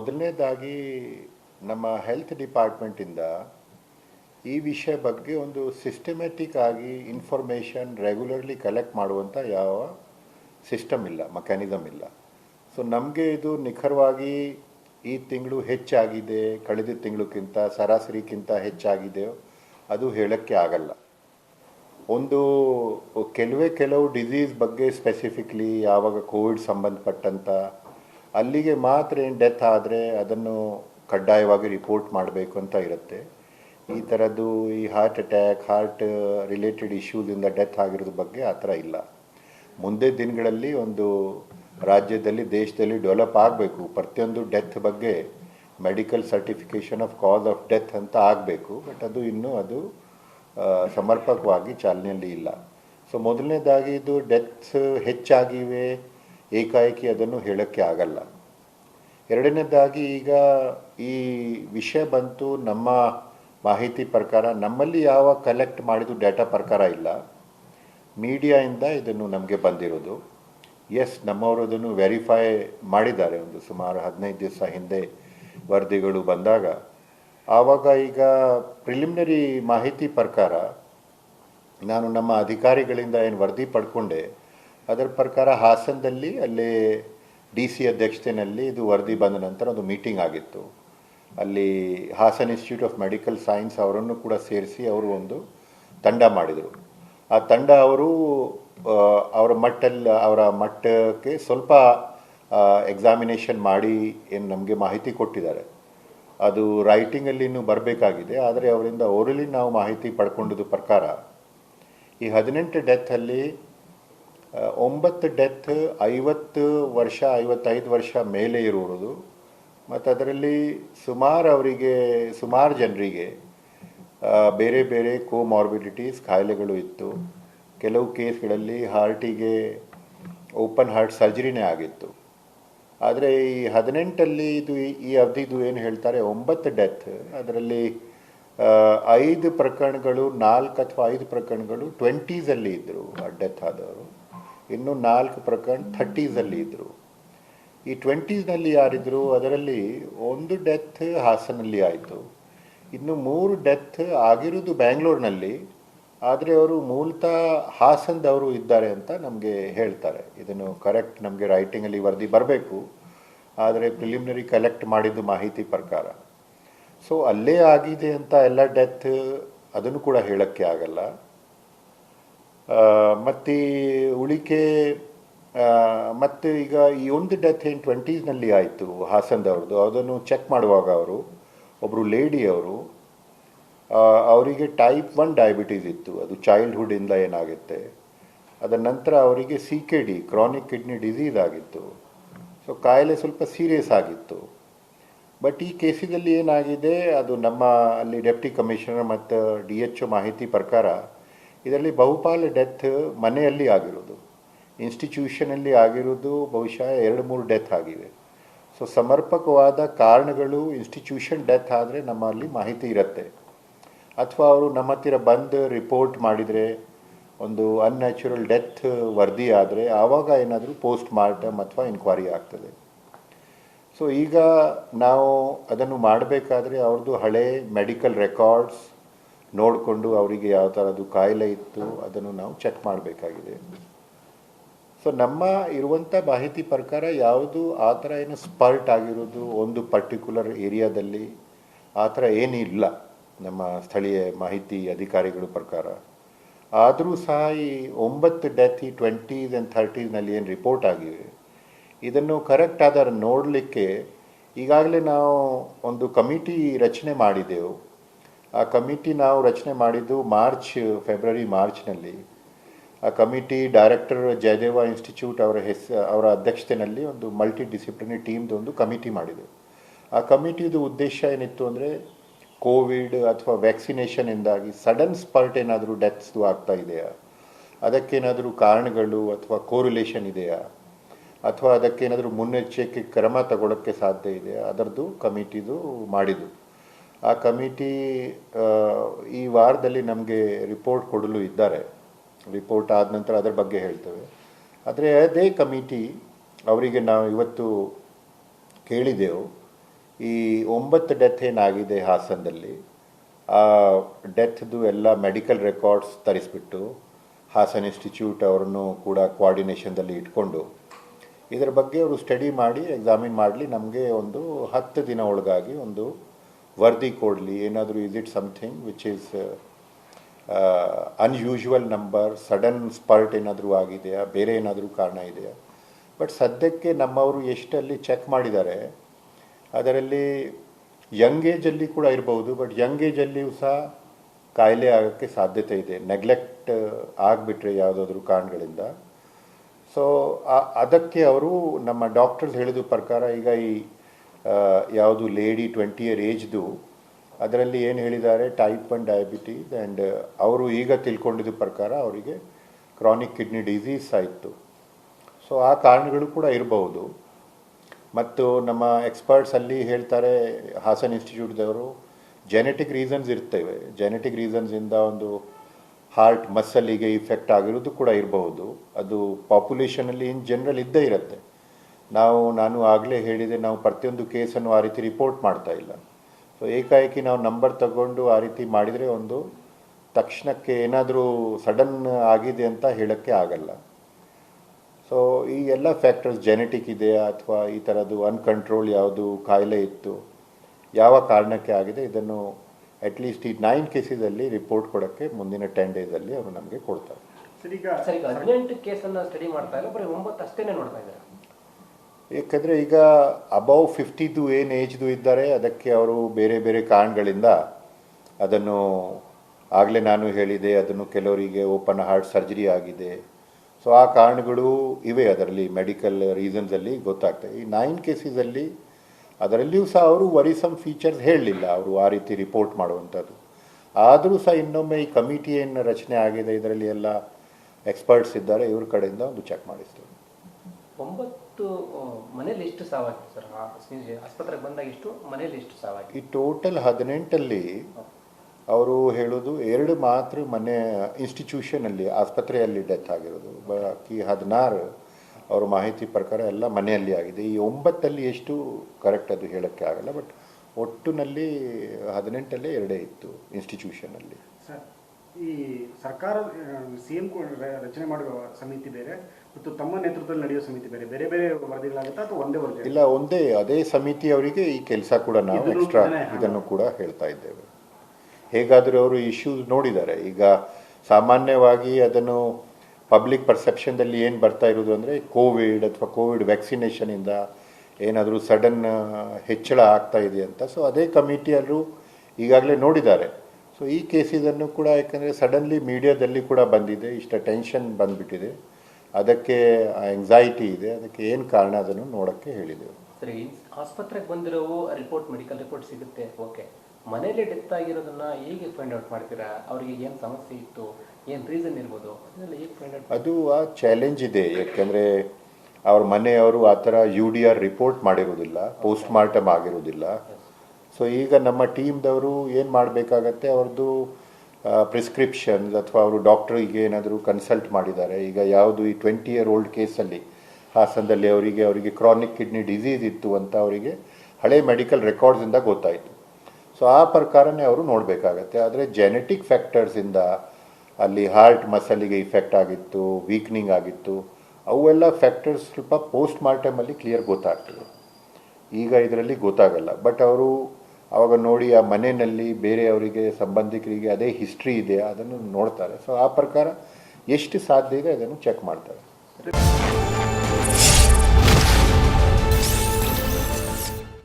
ಮೊದಲನೇದಾಗಿ ನಮ್ಮ ಹೆಲ್ತ್ ಡಿಪಾರ್ಟ್ಮೆಂಟಿಂದ ಈ ವಿಷಯ ಬಗ್ಗೆ ಒಂದು ಸಿಸ್ಟಮೆಟಿಕ್ ಆಗಿ ಇನ್ಫಾರ್ಮೇಷನ್ ರೆಗ್ಯುಲರ್ಲಿ ಕಲೆಕ್ಟ್ ಮಾಡುವಂಥ ಯಾವ ಸಿಸ್ಟಮ್ ಇಲ್ಲ ಮೆಕ್ಯಾನಿಸಮ್ ಇಲ್ಲ. ಸೊ ನಮಗೆ ಇದು ನಿಖರವಾಗಿ ಈ ತಿಂಗಳು ಹೆಚ್ಚಾಗಿದೆ, ಕಳೆದ ತಿಂಗಳಕ್ಕಿಂತ ಸರಾಸರಿಗಿಂತ ಹೆಚ್ಚಾಗಿದೆ ಅದು ಹೇಳೋಕ್ಕೆ ಆಗಲ್ಲ. ಒಂದು ಕೆಲವೇ ಕೆಲವು ಡಿಸೀಸ್ ಬಗ್ಗೆ ಸ್ಪೆಸಿಫಿಕ್ಲಿ ಯಾವಾಗ ಕೋವಿಡ್ ಸಂಬಂಧಪಟ್ಟಂಥ ಅಲ್ಲಿಗೆ ಮಾತ್ರ ಏನು ಡೆತ್ ಆದರೆ ಅದನ್ನು ಕಡ್ಡಾಯವಾಗಿ ರಿಪೋರ್ಟ್ ಮಾಡಬೇಕು ಅಂತ ಇರುತ್ತೆ. ಈ ಥರದ್ದು ಈ ಹಾರ್ಟ್ ಅಟ್ಯಾಕ್ ಹಾರ್ಟ್ ರಿಲೇಟೆಡ್ ಇಶ್ಯೂಸಿಂದ ಡೆತ್ ಆಗಿರೋದ್ರ ಬಗ್ಗೆ ಆ ಥರ ಇಲ್ಲ. ಮುಂದೆ ದಿನಗಳಲ್ಲಿ ಒಂದು ರಾಜ್ಯದಲ್ಲಿ, ದೇಶದಲ್ಲಿ ಡೆವಲಪ್ ಆಗಬೇಕು. ಪ್ರತಿಯೊಂದು ಡೆತ್ ಬಗ್ಗೆ medical certification of cause of death ಅಂತ ಆಗಬೇಕು. ಬಟ್ ಅದು ಇನ್ನೂ ಅದು ಸಮರ್ಪಕವಾಗಿ ಚಾಲನೆಯಲ್ಲಿ ಇಲ್ಲ. ಸೊ ಮೊದಲನೇದಾಗಿ ಇದು ಡೆತ್ಸ್ ಹೆಚ್ಚಾಗಿವೆ. ಏಕಾಏಕಿ ಅದನ್ನು ಹೇಳೋಕ್ಕೆ ಆಗಲ್ಲ. ಎರಡನೇದಾಗಿ ಈಗ ಈ ವಿಷಯ ಬಂತು, ನಮ್ಮ ಮಾಹಿತಿ ಪ್ರಕಾರ ನಮ್ಮಲ್ಲಿ ಯಾವ ಕಲೆಕ್ಟ್ ಮಾಡಿದ್ದು ಡೇಟಾ ಪ್ರಕಾರ ಇಲ್ಲ. ಮೀಡಿಯಾಯಿಂದ ಇದನ್ನು ನಮಗೆ ಬಂದಿರೋದು. ಎಸ್ ನಮ್ಮವರು ಅದನ್ನು ವೆರಿಫೈ ಮಾಡಿದ್ದಾರೆ. ಒಂದು ಸುಮಾರು ಹದಿನೈದು ದಿವಸ ಹಿಂದೆ ವರದಿಗಳು ಬಂದಾಗ. ಆವಾಗ ಈಗ ಪ್ರಿಲಿಮಿನರಿ ಮಾಹಿತಿ ಪ್ರಕಾರ ನಾನು ನಮ್ಮ ಅಧಿಕಾರಿಗಳಿಂದ ಏನು ವರದಿ ಪಡ್ಕೊಂಡೆ ಅದರ ಪ್ರಕಾರ ಹಾಸನದಲ್ಲಿ ಅಲ್ಲಿ ಡಿ ಸಿ ಅಧ್ಯಕ್ಷತೆಯಲ್ಲಿ ಇದು ವರದಿ ಬಂದ ನಂತರ ಒಂದು ಮೀಟಿಂಗ್ ಆಗಿತ್ತು. ಅಲ್ಲಿ Hassan institute of medical science ಅವರನ್ನು ಕೂಡ ಸೇರಿಸಿ ಅವರು ಒಂದು ತಂಡ ಮಾಡಿದರು. ಆ ತಂಡ ಅವರು ಅವರ ಮಟ್ಟಲ್ಲಿ, ಅವರ ಮಟ್ಟಕ್ಕೆ ಸ್ವಲ್ಪ ಎಕ್ಸಾಮಿನೇಷನ್ ಮಾಡಿ ಏನು ನಮಗೆ ಮಾಹಿತಿ ಕೊಟ್ಟಿದ್ದಾರೆ. ಅದು ರೈಟಿಂಗಲ್ಲಿ ಇನ್ನೂ ಬರಬೇಕಾಗಿದೆ, ಆದರೆ ಅವರಿಂದ ಓರಲಿ ನಾವು ಮಾಹಿತಿ ಪಡ್ಕೊಂಡಿದ್ದು ಪ್ರಕಾರ ಈ ಹದಿನೆಂಟು ಡೆತ್ತಲ್ಲಿ ಒಂಬತ್ತು ಡೆತ್, ಐವತ್ತು ವರ್ಷ, ಐವತ್ತೈದು ವರ್ಷ ಮೇಲೆ ಇರುವುದು. ಮತ್ತು ಅದರಲ್ಲಿ ಸುಮಾರು ಅವರಿಗೆ, ಸುಮಾರು ಜನರಿಗೆ ಬೇರೆ ಬೇರೆ ಕೋಮಾರ್ಬಿಡಿಟೀಸ್ ಕಾಯಿಲೆಗಳು ಇತ್ತು. ಕೆಲವು ಕೇಸ್ಗಳಲ್ಲಿ ಹಾರ್ಟಿಗೆ ಓಪನ್ ಹಾರ್ಟ್ ಸರ್ಜರಿನೇ ಆಗಿತ್ತು. ಆದರೆ ಈ ಹದಿನೆಂಟಲ್ಲಿ ಇದು ಈ- ಅವಧಿದು ಏನು ಹೇಳ್ತಾರೆ, ಒಂಬತ್ತು ಡೆತ್, ಅದರಲ್ಲಿ ಐದು ಪ್ರಕರಣಗಳು, ನಾಲ್ಕು ಅಥವಾ ಐದು ಪ್ರಕರಣಗಳು ಟ್ವೆಂಟೀಸಲ್ಲಿ ಇದ್ದರು ಆ ಡೆತ್ ಆದವರು. ಇನ್ನು ನಾಲ್ಕು ಪ್ರಕರಣ ಥರ್ಟೀಸಲ್ಲಿ ಇದ್ದರು ಈ ಟ್ವೆಂಟೀಸ್ನಲ್ಲಿ ಯಾರಿದ್ರು? ಅದರಲ್ಲಿ ಒಂದು ಡೆತ್ ಹಾಸನಲ್ಲಿ ಆಯಿತು. ಇನ್ನು ಮೂರು ಡೆತ್ ಆಗಿರೋದು ಬ್ಯಾಂಗ್ಳೂರಿನಲ್ಲಿ. ಆದರೆ ಅವರು ಮೂಲತಃ ಹಾಸನದವರು ಇದ್ದಾರೆ ಅಂತ ನಮಗೆ ಹೇಳ್ತಾರೆ. ಇದನ್ನು ಕರೆಕ್ಟ್ ನಮಗೆ ರೈಟಿಂಗಲ್ಲಿ ವರದಿ ಬರಬೇಕು. ಆದರೆ ಪ್ರಿಲಿಮಿನರಿ ಕಲೆಕ್ಟ್ ಮಾಡಿದ್ದು ಮಾಹಿತಿ ಪ್ರಕಾರ. ಸೊ ಅಲ್ಲೇ ಆಗಿದೆ ಅಂತ ಎಲ್ಲ ಡೆತ್ ಅದನ್ನು ಕೂಡ ಹೇಳೋಕ್ಕೆ ಆಗಲ್ಲ. ಮತ್ತು ಉಳಿಕೆ ಮತ್ತು ಈಗ ಈ ಒಂದು ಡೆತ್ ಏನು ಟ್ವೆಂಟೀಸ್ನಲ್ಲಿ ಆಯಿತು ಹಾಸನದವ್ರದ್ದು ಅದನ್ನು ಚೆಕ್ ಮಾಡುವಾಗ ಅವರು ಒಬ್ಬರು ಲೇಡಿ ಅವರು ಅವರಿಗೆ ಟೈಪ್ ಒನ್ ಡಯಾಬಿಟೀಸ್ ಇತ್ತು. ಅದು ಚೈಲ್ಡ್ಹುಡ್ಡಿಂದ ಏನಾಗುತ್ತೆ? ಅದರ ನಂತರ ಅವರಿಗೆ C K D chronic kidney disease ಆಗಿತ್ತು. ಸೊ ಕಾಯಿಲೆ ಸ್ವಲ್ಪ ಸೀರಿಯಸ್ ಆಗಿತ್ತು. ಬಟ್ ಈ ಕೇಸಿನಲ್ಲಿ ಏನಾಗಿದೆ, ಅದು ನಮ್ಮ ಅಲ್ಲಿ ಡೆಪ್ಟಿ ಕಮಿಷನರ್ ಮತ್ತು ಡಿ ಎಚ್ ಮಾಹಿತಿ ಪ್ರಕಾರ ಇದರಲ್ಲಿ ಬಹುಪಾಲು ಡೆತ್ ಮನೆಯಲ್ಲಿ ಆಗಿರೋದು. ಇನ್ಸ್ಟಿಟ್ಯೂಷನಲ್ಲಿ ಆಗಿರೋದು ಬಹುಶಃ ಎರಡು ಮೂರು ಡೆತ್ ಆಗಿವೆ. ಸೊ, ಸಮರ್ಪಕವಾದ ಕಾರಣಗಳು ಇನ್ಸ್ಟಿಟ್ಯೂಷನ್ ಡೆತ್ ಆದರೆ ನಮ್ಮಲ್ಲಿ ಮಾಹಿತಿ ಇರುತ್ತೆ. ಅಥವಾ ಅವರು ನಮ್ಮ ಹತ್ತಿರ ಬಂದು ರಿಪೋರ್ಟ್ ಮಾಡಿದರೆ, ಒಂದು ಅನ್ಯಾಚುರಲ್ ಡೆತ್ ವರದಿ ಆದರೆ ಆವಾಗ ಏನಾದರೂ ಪೋಸ್ಟ್ ಮಾರ್ಟಮ್ ಅಥವಾ ಇನ್ಕ್ವೈರಿ ಆಗ್ತದೆ. ಸೊ, ಈಗ ನಾವು ಅದನ್ನು ಮಾಡಬೇಕಾದ್ರೆ ಅವ್ರದ್ದು ಹಳೆ ಮೆಡಿಕಲ್ ರೆಕಾರ್ಡ್ಸ್ ನೋಡಿಕೊಂಡು ಅವರಿಗೆ ಯಾವ ಥರದ್ದು ಕಾಯಿಲೆ ಇತ್ತು ಅದನ್ನು ನಾವು ಚೆಕ್ ಮಾಡಬೇಕಾಗಿದೆ. ಸೊ ನಮ್ಮ ಇರುವಂಥ ಮಾಹಿತಿ ಪ್ರಕಾರ ಯಾವುದು ಆ ಥರ ಏನು ಸ್ಪರ್ಟ್ ಆಗಿರೋದು ಒಂದು ಪರ್ಟಿಕ್ಯುಲರ್ ಏರಿಯಾದಲ್ಲಿ ಆ ಥರ ಇಲ್ಲ ನಮ್ಮ ಸ್ಥಳೀಯ ಮಾಹಿತಿ ಅಧಿಕಾರಿಗಳ ಪ್ರಕಾರ. ಆದರೂ ಸಹ ಈ ಒಂಬತ್ತು ಡೆತ್ ಈ ಟ್ವೆಂಟೀಸ್ ಆ್ಯಂಡ್ ಥರ್ಟೀಸ್ನಲ್ಲಿ ಏನು ರಿಪೋರ್ಟ್ ಆಗಿವೆ ಇದನ್ನು ಕರೆಕ್ಟ್ ಆಧಾರ ನೋಡಲಿಕ್ಕೆ ಈಗಾಗಲೇ ನಾವು ಒಂದು ಕಮಿಟಿ ರಚನೆ ಮಾಡಿದೆವು. ಆ ಕಮಿಟಿ ನಾವು ರಚನೆ ಮಾಡಿದ್ದು ಮಾರ್ಚ್, ಫೆಬ್ರವರಿ ಮಾರ್ಚ್ನಲ್ಲಿ. ಆ ಕಮಿಟಿ ಡೈರೆಕ್ಟರ್ ಜಯದೇವ ಇನ್ಸ್ಟಿಟ್ಯೂಟ್ ಅವರ ಹೆಸ, ಅವರ ಅಧ್ಯಕ್ಷತೆಯಲ್ಲಿ ಒಂದು ಮಲ್ಟಿ ಡಿಸಿಪ್ಲಿನರಿ ಟೀಮ್ದು ಒಂದು ಕಮಿಟಿ ಮಾಡಿದೆ. ಆ ಕಮಿಟಿದು ಉದ್ದೇಶ ಏನಿತ್ತು ಅಂದರೆ ಕೋವಿಡ್ ಅಥವಾ ವ್ಯಾಕ್ಸಿನೇಷನಿಂದಾಗಿ ಸಡನ್ ಸ್ಪರ್ಟ್ ಏನಾದರೂ ಡೆತ್ಸ್ದು ಆಗ್ತಾ ಇದೆಯಾ? ಅದಕ್ಕೇನಾದರೂ ಕಾರಣಗಳು ಅಥವಾ ಕೋರಿಲೇಷನ್ ಇದೆಯಾ? ಅಥವಾ ಅದಕ್ಕೇನಾದರೂ ಮುನ್ನೆಚ್ಚರಿಕೆ ಕ್ರಮ ತಗೊಳ್ಳೋಕ್ಕೆ ಸಾಧ್ಯ ಇದೆಯಾ? ಅದರದ್ದು ಕಮಿಟಿದು ಮಾಡಿದ್ದು. ಆ ಕಮಿಟಿ ಈ ವಾರದಲ್ಲಿ ನಮಗೆ ರಿಪೋರ್ಟ್ ಕೊಡಲು ಇದ್ದಾರೆ. ರಿಪೋರ್ಟ್ ಆದ ನಂತರ ಅದರ ಬಗ್ಗೆ ಹೇಳ್ತೇವೆ. ಆದರೆ ಅದೇ ಕಮಿಟಿ ಅವರಿಗೆ ನಾವು ಇವತ್ತು ಕೇಳಿದೆವು. ಈ ಒಂಬತ್ತು ಡೆತ್ ಏನಾಗಿದೆ ಹಾಸನದಲ್ಲಿ, ಆ ಡೆತ್ದು ಎಲ್ಲ ಮೆಡಿಕಲ್ ರೆಕಾರ್ಡ್ಸ್ ತರಿಸ್ಬಿಟ್ಟು ಹಾಸನ್ ಇನ್ಸ್ಟಿಟ್ಯೂಟ್ ಅವರನ್ನು ಕೂಡ ಕೋಆರ್ಡಿನೇಷನ್ದಲ್ಲಿ ಇಟ್ಕೊಂಡು, ಇದರ ಬಗ್ಗೆ ಅವರು ಸ್ಟಡಿ ಮಾಡಿ ಎಕ್ಸಾಮಿನ್ ಮಾಡಲಿ ನಮಗೆ ಒಂದು ಹತ್ತು ದಿನ ಒಳಗಾಗಿ ಒಂದು ವರದಿ ಕೊಡಲಿ, ಏನಾದರೂ is it something which is unusual number sudden spurt ಏನಾದರೂ ಆಗಿದೆಯಾ, ಬೇರೆ ಏನಾದರೂ ಕಾರಣ ಇದೆಯಾ? ಬಟ್ ಸದ್ಯಕ್ಕೆ ನಮ್ಮವರು ಎಷ್ಟಲ್ಲಿ ಚೆಕ್ ಮಾಡಿದ್ದಾರೆ, ಅದರಲ್ಲಿ ಯಂಗ್ ಏಜಲ್ಲಿ ಕೂಡ ಇರಬಹುದು ಬಟ್ ಯಂಗ್ ಏಜಲ್ಲಿಯೂ ಸಹ ಕಾಯಿಲೆ ಆಗೋಕ್ಕೆ ಸಾಧ್ಯತೆ ಇದೆ ನೆಗ್ಲೆಕ್ಟ್ ಆಗಿಬಿಟ್ರೆ ಯಾವುದಾದ್ರೂ ಕಾರಣಗಳಿಂದ. ಸೊ ಅದಕ್ಕೆ ಅವರು ನಮ್ಮ ಡಾಕ್ಟರ್ಸ್ ಹೇಳಿದ ಪ್ರಕಾರ ಈಗ ಈ ಯಾವುದು ಲೇಡಿ ಟ್ವೆಂಟಿ ಇಯರ್ ಏಜ್ದು, ಅದರಲ್ಲಿ ಏನು ಹೇಳಿದ್ದಾರೆ? ಟೈಪ್ ಒನ್ ಡಯಾಬಿಟೀಸ್ ಆ್ಯಂಡ್ ಅವರು ಈಗ ತಿಳ್ಕೊಂಡಿದ್ದ ಪ್ರಕಾರ ಅವರಿಗೆ ಕ್ರಾನಿಕ್ ಕಿಡ್ನಿ ಡಿಸೀಸ್ ಆಯಿತು. ಸೊ ಆ ಕಾರಣಗಳು ಕೂಡ ಇರಬಹುದು. ಮತ್ತು ನಮ್ಮ ಎಕ್ಸ್ಪರ್ಟ್ಸ್ ಅಲ್ಲಿ ಹೇಳ್ತಾರೆ, ಹಾಸನ್ ಇನ್ಸ್ಟಿಟ್ಯೂಟ್ದವರು ಜೆನೆಟಿಕ್ ರೀಸನ್ಸ್ ಇರ್ತವೆ. ಜೆನೆಟಿಕ್ ರೀಸನ್ಸಿಂದ ಒಂದು ಹಾರ್ಟ್ ಮಸ್ಸಲ್ಲಿಗೆ ಇಫೆಕ್ಟ್ ಆಗಿರೋದು ಕೂಡ ಇರಬಹುದು. ಅದು ಪಾಪ್ಯುಲೇಷನಲ್ಲಿ ಇನ್ ಜನರಲ್ ಇದ್ದೇ ಇರುತ್ತೆ. ನಾವು, ನಾನು ಆಗಲೇ ಹೇಳಿದೆ, ನಾವು ಪ್ರತಿಯೊಂದು ಕೇಸನ್ನು ಆ ರೀತಿ ರಿಪೋರ್ಟ್ ಮಾಡ್ತಾ ಇಲ್ಲ. ಸೊ ಏಕಾಏಕಿ ನಾವು ನಂಬರ್ ತಗೊಂಡು ಆ ರೀತಿ ಮಾಡಿದರೆ ಒಂದು ತಕ್ಷಣಕ್ಕೆ ಏನಾದರೂ ಸಡನ್ ಆಗಿದೆ ಅಂತ ಹೇಳೋಕ್ಕೆ ಆಗಲ್ಲ. ಸೊ ಈ ಎಲ್ಲ ಫ್ಯಾಕ್ಟರ್ಸ್ ಜೆನೆಟಿಕ್ ಇದೆಯಾ ಅಥವಾ ಈ ಥರದ್ದು ಅನ್ಕಂಟ್ರೋಲ್ ಯಾವುದು ಕಾಯಿಲೆ ಇತ್ತು, ಯಾವ ಕಾರಣಕ್ಕೆ ಆಗಿದೆ, ಇದನ್ನು ಅಟ್ಲೀಸ್ಟ್ ಈ ನೈನ್ ಕೇಸಲ್ಲಿ ರಿಪೋರ್ಟ್ ಕೊಡೋಕ್ಕೆ ಮುಂದಿನ ಟೆನ್ ಡೇಸಲ್ಲಿ ಅವರು ನಮಗೆ ಕೊಡ್ತಾರೆ. ಸರ್, ಈಗ ಹದಿನೆಂಟು ಕೇಸನ್ನು ಸ್ಟಡಿ ಮಾಡ್ತಾ ಇಲ್ಲ, ಬರೀ ಒಂಬತ್ತು ಅಷ್ಟೇ ನೋಡ್ತಾ ಇದ್ದಾರೆ. ಏಕೆಂದರೆ ಈಗ ಅಬೌವ್ ಫಿಫ್ಟಿದು ಏನು ಏಜ್ದು ಇದ್ದಾರೆ, ಅದಕ್ಕೆ ಅವರು ಬೇರೆ ಬೇರೆ ಕಾರಣಗಳಿಂದ ಅದನ್ನು ಆಗಲೇ ನಾನು ಹೇಳಿದೆ, ಅದನ್ನು ಕೆಲವರಿಗೆ ಓಪನ್ ಹಾರ್ಟ್ ಸರ್ಜರಿ ಆಗಿದೆ. ಸೊ ಆ ಕಾರಣಗಳು ಇವೆ ಅದರಲ್ಲಿ ಮೆಡಿಕಲ್ ರೀಸನ್ಸಲ್ಲಿ ಗೊತ್ತಾಗ್ತದೆ ಈ ನೈನ್ ಕೇಸಸಲ್ಲಿ ಅದರಲ್ಲಿಯೂ ಸಹ ಅವರು ವರಿಸಮ್ ಫೀಚರ್ಸ್ ಹೇಳಲಿಲ್ಲ, ಅವರು ಆ ರೀತಿ ರಿಪೋರ್ಟ್ ಮಾಡುವಂಥದ್ದು. ಆದರೂ ಸಹ ಇನ್ನೊಮ್ಮೆ ಈ ಕಮಿಟಿ ಏನು ರಚನೆ ಆಗಿದೆ, ಇದರಲ್ಲಿ ಎಲ್ಲ ಎಕ್ಸ್ಪರ್ಟ್ಸ್ ಇದ್ದಾರೆ, ಇವ್ರ ಕಡೆಯಿಂದ ಒಂದು ಚೆಕ್ ಮಾಡಿಸ್ತೀವಿ ಮನೆಯಲ್ಲಿ ಮನೇಲಿ ಎಷ್ಟು ಸಾವಾಗಿದೆ ಸರ್? ಆಸ್ಪತ್ರೆಗೆ ಬಂದಾಗ ಎಷ್ಟು ಮನೇಲಿ ಎಷ್ಟು ಸಾವಾಗಿದೆ ಈ ಟೋಟಲ್ ಹದಿನೆಂಟಲ್ಲಿ ಅವರು ಹೇಳೋದು ಎರಡು ಮಾತ್ರ ಮನೆ ಇನ್ಸ್ಟಿಟ್ಯೂಷನಲ್ಲಿ ಆಸ್ಪತ್ರೆಯಲ್ಲಿ ಡೆತ್ ಆಗಿರೋದು. ಬಾಕಿ ಹದಿನಾರು ಅವರ ಮಾಹಿತಿ ಪ್ರಕಾರ ಎಲ್ಲ ಮನೆಯಲ್ಲಿ ಆಗಿದೆ. ಈ ಒಂಬತ್ತಲ್ಲಿ ಎಷ್ಟು ಕರೆಕ್ಟ್ ಅದು ಹೇಳೋಕ್ಕೆ ಆಗಲ್ಲ ಬಟ್ ಒಟ್ಟಿನಲ್ಲಿ ಹದಿನೆಂಟಲ್ಲೇ ಎರಡೇ ಇತ್ತು ಇನ್ಸ್ಟಿಟ್ಯೂಷನಲ್ಲಿ. ಸರ್ ಈ ಸರ್ಕಾರ ಸಿ ಎಂ ರಚನೆ ಮಾಡುವ ಸಮಿತಿ ಬೇರೆ. ಮತ್ತು ತಮ್ಮ ನೇತೃತ್ವದಲ್ಲಿ ನಡೆಯುವ ಸಮಿತಿ ಬೇರೆ ಬೇರೆ ಬೇರೆ ವರದಿಗಳಾಗುತ್ತಾ ಅಥವಾ ಒಂದೇ ವರದಿ ಇಲ್ಲ ಒಂದೇ ಅದೇ ಸಮಿತಿಯವರಿಗೆ ಈ ಕೆಲಸ ಕೂಡ ನಾವು ಎಕ್ಸ್ಟ್ರಾ ಇದನ್ನು ಕೂಡ ಹೇಳ್ತಾ ಇದ್ದೇವೆ. ಹೇಗಾದರೂ ಅವರು ಇಶ್ಯೂಸ್ ನೋಡಿದ್ದಾರೆ. ಈಗ ಸಾಮಾನ್ಯವಾಗಿ ಅದನ್ನು ಪಬ್ಲಿಕ್ ಪರ್ಸೆಪ್ಷನ್ದಲ್ಲಿ ಏನು ಬರ್ತಾ ಇರೋದು ಅಂದರೆ ಕೋವಿಡ್ ಅಥವಾ ಕೋವಿಡ್ ವ್ಯಾಕ್ಸಿನೇಷನಿಂದ ಏನಾದರೂ ಸಡನ್ ಹೆಚ್ಚಳ ಆಗ್ತಾ ಇದೆ ಅಂತ. ಸೊ ಅದೇ ಕಮಿಟಿಯಲ್ಲೂ ಈಗಾಗಲೇ ನೋಡಿದ್ದಾರೆ. ಸೊ ಈ ಕೇಸಿದನ್ನು ಕೂಡ ಯಾಕಂದರೆ ಸಡನ್ಲಿ ಮೀಡಿಯಾದಲ್ಲಿ ಕೂಡ ಬಂದಿದೆ. ಇಷ್ಟ ಟೆನ್ಷನ್ ಬಂದುಬಿಟ್ಟಿದೆ. ಅದಕ್ಕೆ ಎಂಗ್ಸೈಟಿ ಇದೆ ಅದಕ್ಕೆ ಏನು ಕಾರಣ ಅದನ್ನು ನೋಡೋಕ್ಕೆ ಹೇಳಿದೆವು. ಸರಿ ಆಸ್ಪತ್ರೆಗೆ ಬಂದಿರೋ ರಿಪೋರ್ಟ್ ಮೆಡಿಕಲ್ ರಿಪೋರ್ಟ್ ಸಿಗುತ್ತೆ ಓಕೆ ಮನೇಲಿ ಡೆತ್ ಆಗಿರೋದನ್ನ ಹೇಗೆ ಫೈಂಡ್ ಔಟ್ ಮಾಡ್ತೀರಾ? ಅವರಿಗೆ ಏನು ಸಮಸ್ಯೆ ಇತ್ತು? ಏನು ರೀಸನ್ ಇರ್ಬೋದು? ಹೇಗೆ ಫೈಂಡ್ ಔಟ್ ಅದು ಆ ಚಾಲೆಂಜ್ ಇದೆ ಯಾಕೆಂದರೆ ಅವ್ರ ಮನೆಯವರು ಆ ಥರ ಯು ಡಿ ಆರ್ ರಿಪೋರ್ಟ್ ಮಾಡಿರೋದಿಲ್ಲ ಪೋಸ್ಟ್ ಮಾರ್ಟಮ್ ಆಗಿರೋದಿಲ್ಲ ಸೊ ಈಗ ನಮ್ಮ ಟೀಮ್ದವರು ಏನು ಮಾಡಬೇಕಾಗತ್ತೆ ಅವ್ರದ್ದು ಪ್ರಿಸ್ಕ್ರಿಪ್ಷನ್ಸ್ ಅಥವಾ ಅವರು ಡಾಕ್ಟ್ರಿಗೆ ಏನಾದರೂ ಕನ್ಸಲ್ಟ್ ಮಾಡಿದ್ದಾರೆ. ಈಗ ಯಾವುದು ಈ ಟ್ವೆಂಟಿ ಇಯರ್ ಓಲ್ಡ್ ಕೇಸಲ್ಲಿ ಹಾಸನದಲ್ಲಿ ಅವರಿಗೆ ಅವರಿಗೆ ಕ್ರಾನಿಕ್ ಕಿಡ್ನಿ ಡಿಸೀಸ್ ಇತ್ತು ಅಂತ ಅವರಿಗೆ ಹಳೆ ಮೆಡಿಕಲ್ ರೆಕಾರ್ಡ್ಸಿಂದ ಗೊತ್ತಾಯಿತು. ಸೊ ಆ ಪ್ರಕಾರನೇ ಅವರು ನೋಡಬೇಕಾಗತ್ತೆ. ಆದರೆ ಜೆನೆಟಿಕ್ ಫ್ಯಾಕ್ಟರ್ಸಿಂದ ಅಲ್ಲಿ ಹಾರ್ಟ್ ಮಸಲಿಗೆ ಇಫೆಕ್ಟ್ ಆಗಿತ್ತು ವೀಕ್ನಿಂಗ್ ಆಗಿತ್ತು, ಅವೆಲ್ಲ ಫ್ಯಾಕ್ಟರ್ಸ್ ಸ್ವಲ್ಪ ಪೋಸ್ಟ್ ಮಾರ್ಟಮಲ್ಲಿ ಕ್ಲಿಯರ್ ಗೊತ್ತಾಗ್ತದೆ. ಈಗ ಇದರಲ್ಲಿ ಗೊತ್ತಾಗಲ್ಲ. ಬಟ್ ಅವರು ಅವಾಗ ನೋಡಿ ಆ ಮನೆಯಲ್ಲಿ ಬೇರೆಯವರಿಗೆ, ಸಂಬಂಧಿಕರಿಗೆ ಅದೇ ಹಿಸ್ಟ್ರಿ ಇದೆ, ಅದನ್ನು ನೋಡ್ತಾರೆ. ಸೊ ಆ ಪ್ರಕಾರ ಎಷ್ಟು ಸಾಧ್ಯ ಇದೆ ಅದನ್ನು ಚೆಕ್ ಮಾಡ್ತಾರೆ.